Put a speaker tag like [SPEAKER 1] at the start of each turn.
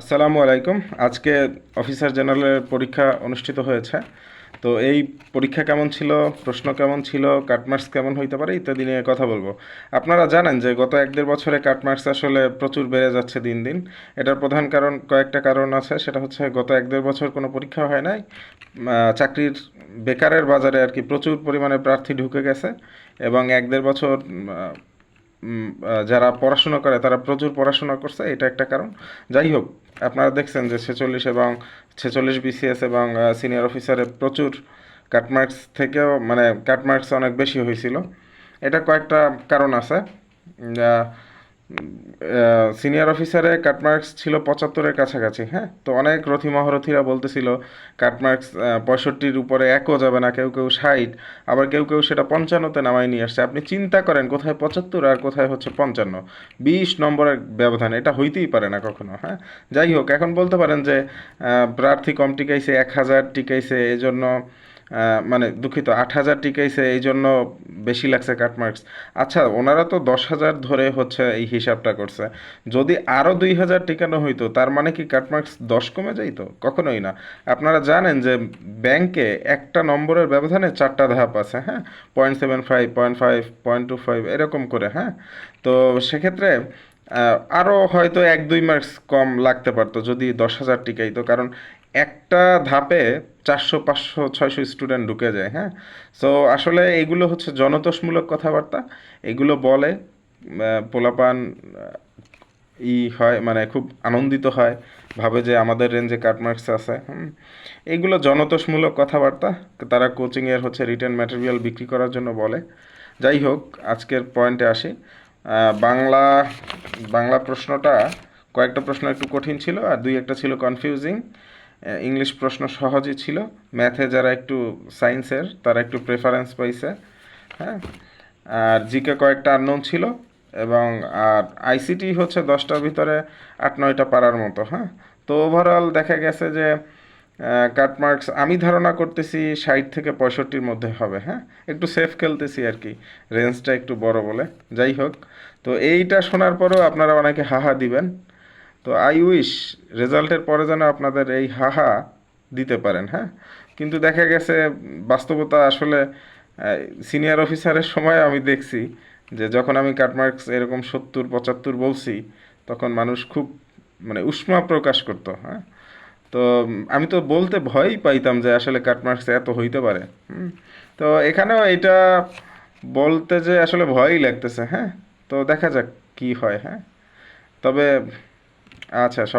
[SPEAKER 1] আসসালামু আলাইকুম। আজকে অফিসার জেনারেলের পরীক্ষা অনুষ্ঠিত হয়েছে। তো এই পরীক্ষা কেমন ছিল? প্রশ্ন কেমন ছিল? কাটমার্কস কেমন হইতে পারে? ইত্যাদি নিয়ে কথা বলব। আপনারা জানেন যে গত এক দেড় বছরে কাটমার্কস আসলে প্রচুর বেড়ে যাচ্ছে দিন দিন। এটার প্রধান কারণ, কয়েকটা কারণ আছে। সেটা হচ্ছে গত এক দেড় বছর কোনো পরীক্ষা হয় নাই। চাকরির বেকারের বাজারে আর কি প্রচুর পরিমাণে প্রার্থী ঢুকে গেছে এবং এক দেড় বছর যারা পড়াশোনা করে, তারা প্রচুর পড়াশোনা করছে। এটা একটা কারণ। যাই হোক আপনারা দেখছেন যে ছেচল্লিশ এবং ছেচল্লিশ বিসিএস এবং সিনিয়র অফিসারে প্রচুর কাটমার্কস থেকেও মানে কাটমার্কস অনেক বেশি হয়েছিল। এটা কয়েকটা কারণ আছে। সিনিয়র অফিসারে কাটমার্কস ছিল পঁচাত্তরের কাছাকাছি হ্যাঁ? তো অনেক রথি মহারথীরা বলতেছিল কাটমার্কস পঁয়ষট্টির উপরে একও যাবে না কেউ কেউ ষাট আবার কেউ কেউ সেটা পঞ্চান্নতে নামাই নিয়ে আসছে। আপনি চিন্তা করেন কোথায় পঁচাত্তর আর কোথায় হচ্ছে পঞ্চান্ন। বিশ নম্বরের ব্যবধান এটা হইতেই পারে না কখনো হ্যাঁ? যাই হোক এখন বলতে পারেন যে প্রার্থী কম টিকাইছে এক হাজার টিকাইছে এই জন্য আহ, মানে দুঃখিত, আট হাজার টিকাইছে, এই জন্য বেশি লাগছে কাটমার্কস আচ্ছা ওনারা তো দশ হাজার ধরে হচ্ছে এই হিসাবটা করছে। যদি আরও দুই হাজার টিকানো হইতো, তার মানে কি কাটমার্কস দশ কমে যাইতো? কখনোই না। আপনারা জানেন যে ব্যাংকে একটা নম্বরের ব্যবধানে চারটা ধাপ আছে হ্যাঁ? Point seven five point five point two five এরকম করে হ্যাঁ? তো সেক্ষেত্রে আরও হয়তো এক, দুই মার্কস কম লাগতে পারতো, যদি দশ হাজার টিকাইতো। কারণ একটা ধাপে চারশো, পাঁচশো, ছয়শো স্টুডেন্ট ঢুকে যায় হ্যাঁ? সো আসলে এগুলো হচ্ছে জনতোষমূলক কথাবার্তা। এগুলো বলে পোলাপান ই হয় মানে খুব আনন্দিত হয়, ভাবে যে আমাদের রেঞ্জে কাটমার্কস আছে। এগুলো জনতোষমূলক কথাবার্তা। তারা কোচিংয়ের হচ্ছে রিটার্ন ম্যাটেরিয়াল বিক্রি করার জন্য বলে। যাই হোক, আজকের পয়েন্টে আসি। বাংলা বাংলা প্রশ্নটা কয়েকটা প্রশ্ন একটু কঠিন ছিল আর দুই একটা ছিল কনফিউজিং ইংলিশ প্রশ্ন সহজই ছিল। ম্যাথে যারা একটু সায়েন্সের তারা একটু প্রেফারেন্স পাইছে। হ্যাঁ? আর জিকে কয়েকটা আননোন ছিল এবং আর আইসিটি হচ্ছে দশটার ভিতরে আট নয়টা পারার মতো হ্যাঁ? তো ওভারঅল দেখা গেছে যে কাটমার্কস আমি ধারণা করতেছি ষাট থেকে পঁয়ষট্টির মধ্যে হবে হ্যাঁ? একটু সেফ খেলতেছি আর কি রেঞ্জটা একটু বড় বলে। যাই হোক, তো এইটা শোনার পরেও আপনারা অনেকে হাহা দিবেন। তো আই উইশ রেজাল্টের পরে যেন আপনাদের এই হাহা দিতে পারেন হ্যাঁ? কিন্তু দেখা গেছে বাস্তবতা আসলে সিনিয়র অফিসারের সময় আমি দেখছি যে যখন আমি কাটমার্কস এরকম সত্তর, পঁচাত্তর বলছি, তখন মানুষ খুব মানে উষ্মা প্রকাশ করতো হ্যাঁ? তো আমি তো বলতে ভয়ই পাইতাম যে আসলে কাটমার্কস এত হইতে পারে। তো এখানেও এটা বলতে যে আসলে ভয়ই লাগতেছে হ্যাঁ তো দেখা যাক কি হয় হ্যাঁ তবে আচ্ছা